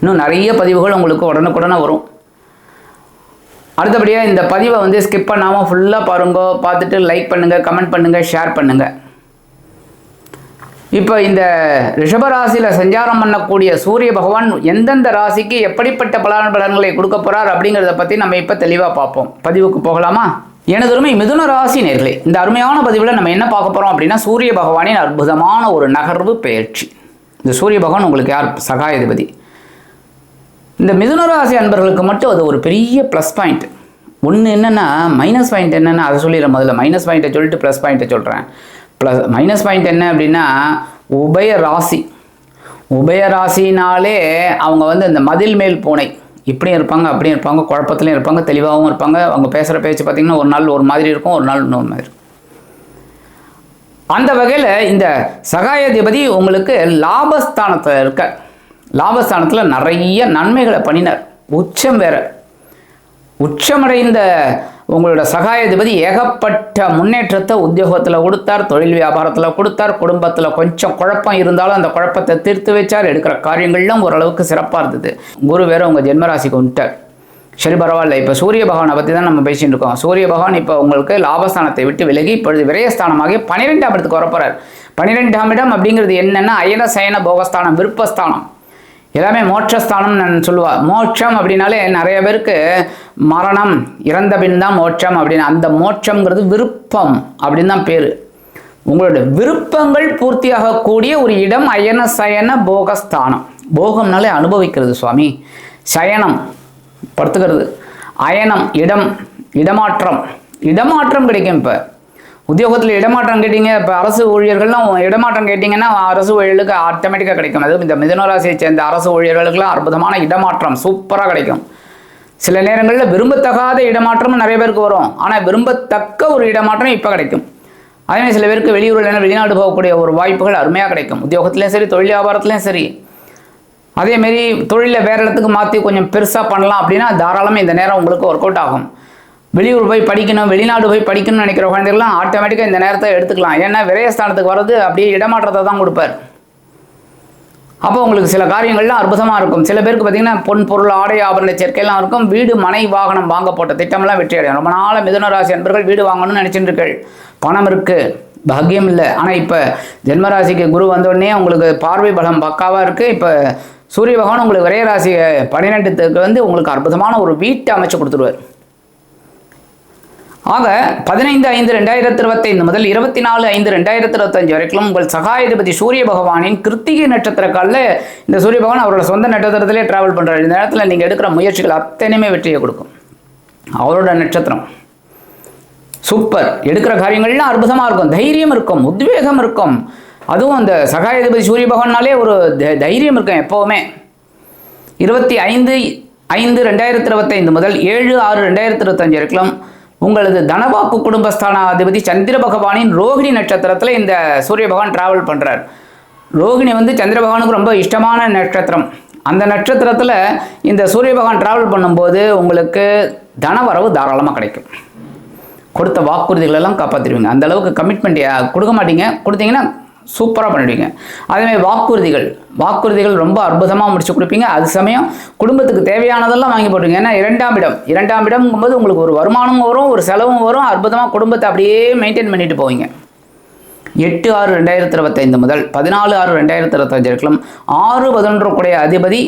இன்னும் நிறைய பதிவுகள் உங்களுக்கு உடனுக்குடனே வரும். அடுத்தபடியாக இந்த பதிவை வந்து ஸ்கிப் பண்ணாமல் ஃபுல்லாக பாருங்க பார்த்துட்டு லைக் பண்ணுங்கள் கமெண்ட் பண்ணுங்கள் ஷேர் பண்ணுங்கள் இப்போ இந்த ரிஷபராசியில் சஞ்சாரம் பண்ணக்கூடிய சூரிய பகவான் எந்தெந்த ராசிக்கு எப்படிப்பட்ட பலன் பலன்களை கொடுக்க போகிறார் அப்படிங்கிறத பற்றி நம்ம இப்போ தெளிவாக பார்ப்போம். பதிவுக்கு போகலாமா? எனது அருமை மிதுன ராசி நேர்களே இந்த அருமையான பதிவில் நம்ம என்ன பார்க்க போகிறோம் அப்படின்னா சூரிய பகவானின் அற்புதமான ஒரு நகர்வு பெயர்ச்சி இந்த சூரிய பகவான் உங்களுக்கு யார்? சகாயதிபதி. இந்த மிதுனராசி அன்பர்களுக்கு மட்டும் அது ஒரு பெரிய ப்ளஸ் பாயிண்ட் ஒன்று என்னென்னா மைனஸ் பாயிண்ட் என்னென்னா அதை சொல்லிடுறேன் முதல்ல. மைனஸ் பாயிண்ட்டை சொல்லிட்டு ப்ளஸ் பாயிண்ட்டை சொல்கிறேன் ப்ளஸ் மைனஸ் பாயிண்ட் என்ன அப்படின்னா உபய ராசி. உபய ராசினாலே அவங்க வந்து இந்த மதில் மேல் பூனை. இப்படியும் இருப்பாங்க அப்படியும் இருப்பாங்க குழப்பத்துலையும் இருப்பாங்க தெளிவாகவும் இருப்பாங்க. அவங்க பேசுகிற பேச்சு பார்த்திங்கன்னா ஒரு நாள் ஒரு மாதிரி இருக்கும் ஒரு நாள் இன்னொரு மாதிரி அந்த வகையில் இந்த சகாயாதிபதி உங்களுக்கு லாபஸ்தானத்தில் இருக்க. லாபஸ்தானத்தில் நிறைய நன்மைகளை பண்ணினார். உச்சம் வேற. உச்சமடைந்த உங்களோட சகாயாதிபதி ஏகப்பட்ட முன்னேற்றத்தை உத்தியோகத்தில் கொடுத்தார் தொழில் வியாபாரத்தில் கொடுத்தார் குடும்பத்தில் கொஞ்சம் குழப்பம் இருந்தாலும் அந்த குழப்பத்தை தீர்த்து வச்சார் எடுக்கிற காரியங்கள்லாம் ஓரளவுக்கு சிறப்பாக இருந்தது. குரு வேற உங்கள் ஜென்மராசிக்கு வந்துட்டார். சரி பரவாயில்ல. இப்போ சூரிய பகவானை பற்றி தான் நம்ம பேசிகிட்டு இருக்கோம். சூரிய பகவான் இப்போ உங்களுக்கு லாபஸ்தானத்தை விட்டு விலகி இப்பொழுது விரயஸ்தானமாக பன்னிரெண்டாம் இடத்துக்கு வரப்போகிறார் பன்னிரெண்டாம் இடம் அப்படிங்கிறது என்னென்னா அயன சயன போகஸ்தானம் விருப்பஸ்தானம். எல்லாமே மோட்சஸ்தானம் நான் சொல்லுவா. மோட்சம் அப்படின்னாலே நிறைய பேருக்கு மரணம் இறந்த பின் தான் மோட்சம் அப்படின்னு. அந்த மோட்சம்ங்கிறது விருப்பம் அப்படின்னு தான் பேர். உங்களோட விருப்பங்கள் பூர்த்தியாகக்கூடிய ஒரு இடம் அயன சயன போகஸ்தானம். போகம்னாலே அனுபவிக்கிறது சுவாமி. சயனம் படுத்துக்கிறது. அயனம் இடம் இடமாற்றம். இடமாற்றம் கிடைக்கும் இப்போ. உத்தியோகத்தில் இடமாற்றம் கேட்டீங்க இப்போ அரசு ஊழியர்கள்லாம் இடமாற்றம் கேட்டிங்கன்னா அரசு ஊழியர்களுக்கு ஆட்டோமேட்டிக்காக கிடைக்கும். அதுவும் இந்த மிதனராசியை சேர்ந்த அரசு ஊழியர்களுக்குலாம் அற்புதமான இடமாற்றம் சூப்பராக கிடைக்கும். சில நேரங்களில் விரும்பத்தகாத இடமாற்றமும் நிறைய பேருக்கு வரும். ஆனால் விரும்பத்தக்க ஒரு இடமாற்றம் இப்போ கிடைக்கும். அதே சில பேருக்கு வெளியூரில் வெளிநாடு போகக்கூடிய ஒரு வாய்ப்புகள் அருமையாக கிடைக்கும். உத்தியோகத்துலேயும் சரி தொழில் வியாபாரத்துலேயும் சரி. அதேமாரி தொழிலை வேறு இடத்துக்கு மாற்றி கொஞ்சம் பெருசாக பண்ணலாம் அப்படின்னா தாராளமாக இந்த நேரம் உங்களுக்கு ஒர்க் அவுட் ஆகும். வெளியூர் போய் படிக்கணும் வெளிநாடு போய் படிக்கணும்னு நினைக்கிற குழந்தைகள்லாம் ஆட்டோமேட்டிக்காக இந்த நேரத்தை எடுத்துக்கலாம். ஏன்னா விரயஸ்தானத்துக்கு வர்றது அப்படியே இடமாற்றத்தை தான் கொடுப்பார். அப்போ உங்களுக்கு சில காரியங்கள்லாம் அற்புதமாக இருக்கும். சில பேருக்கு பார்த்தீங்கன்னா பொன் பொருள் ஆடை ஆபரண சேர்க்கையெல்லாம் இருக்கும். வீடு மனை வாகனம் வாங்க போட்ட திட்டமெல்லாம் வெற்றி அடையும். ரொம்ப நாள் மிதுனராசி அன்பர்கள் வீடு வாங்கணும்னு நினச்சிட்டுருக்கள் பணம் இருக்குது பாக்கியம் இல்லை. ஆனால் இப்போ ஜென்மராசிக்கு குரு வந்தோடனே உங்களுக்கு பார்வை பலம் பக்காவாக இருக்குது இப்போ சூரிய பகவான் உங்களுக்கு விரையராசி பன்னிரெண்டுத்துக்கு வந்து உங்களுக்கு அற்புதமான ஒரு வீட்டை அமைச்சு கொடுத்துருவார். ஆக பதினைந்து ஐந்து ரெண்டாயிரத்தி இருபத்தைந்து முதல் இருபத்தி நாலு ஐந்து ரெண்டாயிரத்தி இருபத்தஞ்சு வரைக்கும் உங்கள் சகாயாதிபதி சூரிய பகவானின் கிருத்திகை நட்சத்திர காலில் இந்த சூரிய பகவான் அவரோட சொந்த நட்சத்திரத்திலே டிராவல் பண்ணுறாரு இந்த நேரத்தில் நீங்கள் எடுக்கிற முயற்சிகள் அத்தனையுமே வெற்றியை கொடுக்கும். அவரோட நட்சத்திரம். சூப்பர் எடுக்கிற காரியங்கள்லாம் அற்புதமாக இருக்கும். தைரியம் இருக்கும். உத்வேகம் இருக்கும். அதுவும் அந்த சகாயாதிபதி சூரிய பகவான்னாலே ஒரு தைரியம் இருக்கும் எப்போவுமே. இருபத்தி ஐந்து ஐந்து ரெண்டாயிரத்தி இருபத்தைந்து முதல் ஏழு ஆறு ரெண்டாயிரத்தி இருபத்தஞ்சு வரைக்கும் உங்களது தனவாக்கு குடும்பஸ்தானாதிபதி சந்திர பகவானின் ரோகிணி நட்சத்திரத்தில் இந்த சூரிய பகவான் டிராவல் பண்ணுறார் ரோகிணி வந்து சந்திர பகவானுக்கு ரொம்ப இஷ்டமான நட்சத்திரம். அந்த நட்சத்திரத்தில் இந்த சூரிய பகவான் டிராவல் பண்ணும்போது உங்களுக்கு தனவரவு தாராளமாக கிடைக்கும். கொடுத்த வாக்குறுதிகளெல்லாம் காப்பாற்றிடுவீங்க அந்த அளவுக்கு கமிட்மெண்ட் கொடுக்க மாட்டீங்க. கொடுத்தீங்கன்னா சூப்பராக பண்ணிடுவீங்க. அதேமாதிரி வாக்குறுதிகள். வாக்குறுதிகள் ரொம்ப அற்புதமாக முடிச்சு கொடுப்பீங்க. அது சமயம் குடும்பத்துக்கு தேவையானதெல்லாம் வாங்கி போட்டுருங்க. ஏன்னா இரண்டாம் இடம். இரண்டாம் இடம்ங்கும்போது உங்களுக்கு ஒரு வருமானமும் வரும் ஒரு செலவும் வரும். அற்புதமாக குடும்பத்தை அப்படியே மெயின்டைன் பண்ணிட்டு போவீங்க. எட்டு ஆறு ரெண்டாயிரத்தி இருபத்தைந்து முதல் பதினாலு ஆறு ரெண்டாயிரத்தி இருபத்தஞ்சு வரைக்கும் ஆறு பதினொன்று கூடிய அதிபதி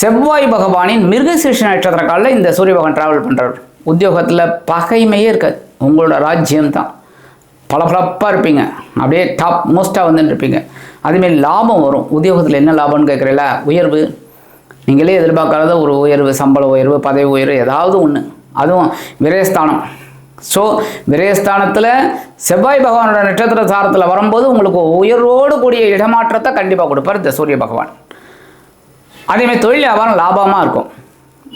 செவ்வாய் பகவானின் மிருகசீஷ நட்சத்திர காலில் இந்த சூரிய பகவான் டிராவல் பண்ணுறார் உத்தியோகத்தில் பகைமையே இருக்காது. உங்களோட ராஜ்யம் தான் பளபளப்பாக இருப்பீங்க. அப்படியே டாப் மோஸ்ட்டாக வந்துட்டு இருப்பீங்க. அதேமாரி லாபம் வரும். உத்தியோகத்தில் என்ன லாபம்னு கேட்குறீங்களா உயர்வு. நீங்களே எதிர்பார்க்காத ஒரு உயர்வு சம்பள உயர்வு பதவி உயர்வு ஏதாவது ஒன்று அதுவும் விரயஸ்தானம். ஸோ விரயஸ்தானத்தில் செவ்வாய் பகவானோட நட்சத்திர சாரத்தில் வரும்போது உங்களுக்கு உயர்வோடு கூடிய இடமாற்றத்தை கண்டிப்பாக கொடுப்பார் இந்த சூரிய பகவான். அதேமாதிரி தொழில் வியாபாரம் லாபமாக இருக்கும்.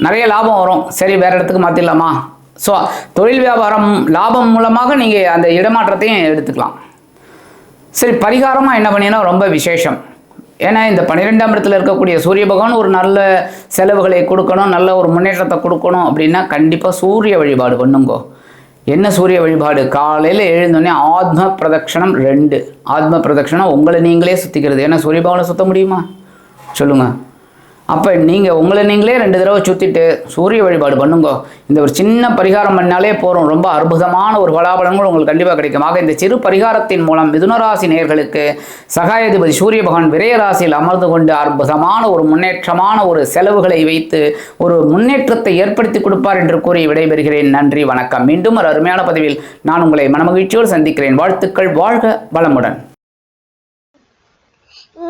நிறைய லாபம் வரும். சரி வேறு இடத்துக்கு மாற்றிடலாமா ஸோ தொழில் வியாபாரம் லாபம் மூலமாக நீங்கள் அந்த இடமாற்றத்தையும் எடுத்துக்கலாம். சரி பரிகாரமாக என்ன பண்ணீங்கன்னா ரொம்ப விசேஷம். ஏன்னா இந்த பன்னிரெண்டாம் இடத்துல இருக்கக்கூடிய சூரிய பகவான் ஒரு நல்ல செலவுகளை கொடுக்கணும் நல்ல ஒரு முன்னேற்றத்தை கொடுக்கணும் அப்படின்னா கண்டிப்பாக சூரிய வழிபாடு பண்ணுங்கோ. என்ன சூரிய வழிபாடு? காலையில் எழுந்தோடனே ஆத்ம பிரதட்சணம் ரெண்டு. ஆத்ம பிரதட்சணம் உங்களை நீங்களே சுற்றிக்கிறது ஏன்னா சூரிய பகவானை சுற்ற முடியுமா? சொல்லுங்கள் அப்போ நீங்கள் உங்களை நீங்களே ரெண்டு தடவை சுற்றிட்டு சூரிய வழிபாடு பண்ணுங்க. இந்த ஒரு சின்ன பரிகாரம் பண்ணாலே போகிறோம் ரொம்ப அற்புதமான ஒரு பலாபலன்கள் உங்களுக்கு கண்டிப்பாக கிடைக்கும். ஆக இந்த சிறு பரிகாரத்தின் மூலம் மிதுனராசி நேர்களுக்கு சகாயாதிபதி சூரிய பகவான் விரயராசியில் அமர்ந்து கொண்டு அற்புதமான ஒரு முன்னேற்றமான ஒரு செலவுகளை வைத்து ஒரு முன்னேற்றத்தை ஏற்படுத்தி கொடுப்பார் என்று கூறி விடைபெறுகிறேன். நன்றி வணக்கம். மீண்டும் ஒரு அருமையான பதிவில் நான் உங்களை மனமகிழ்ச்சியோடு சந்திக்கிறேன். வாழ்த்துக்கள். வாழ்க வளமுடன்.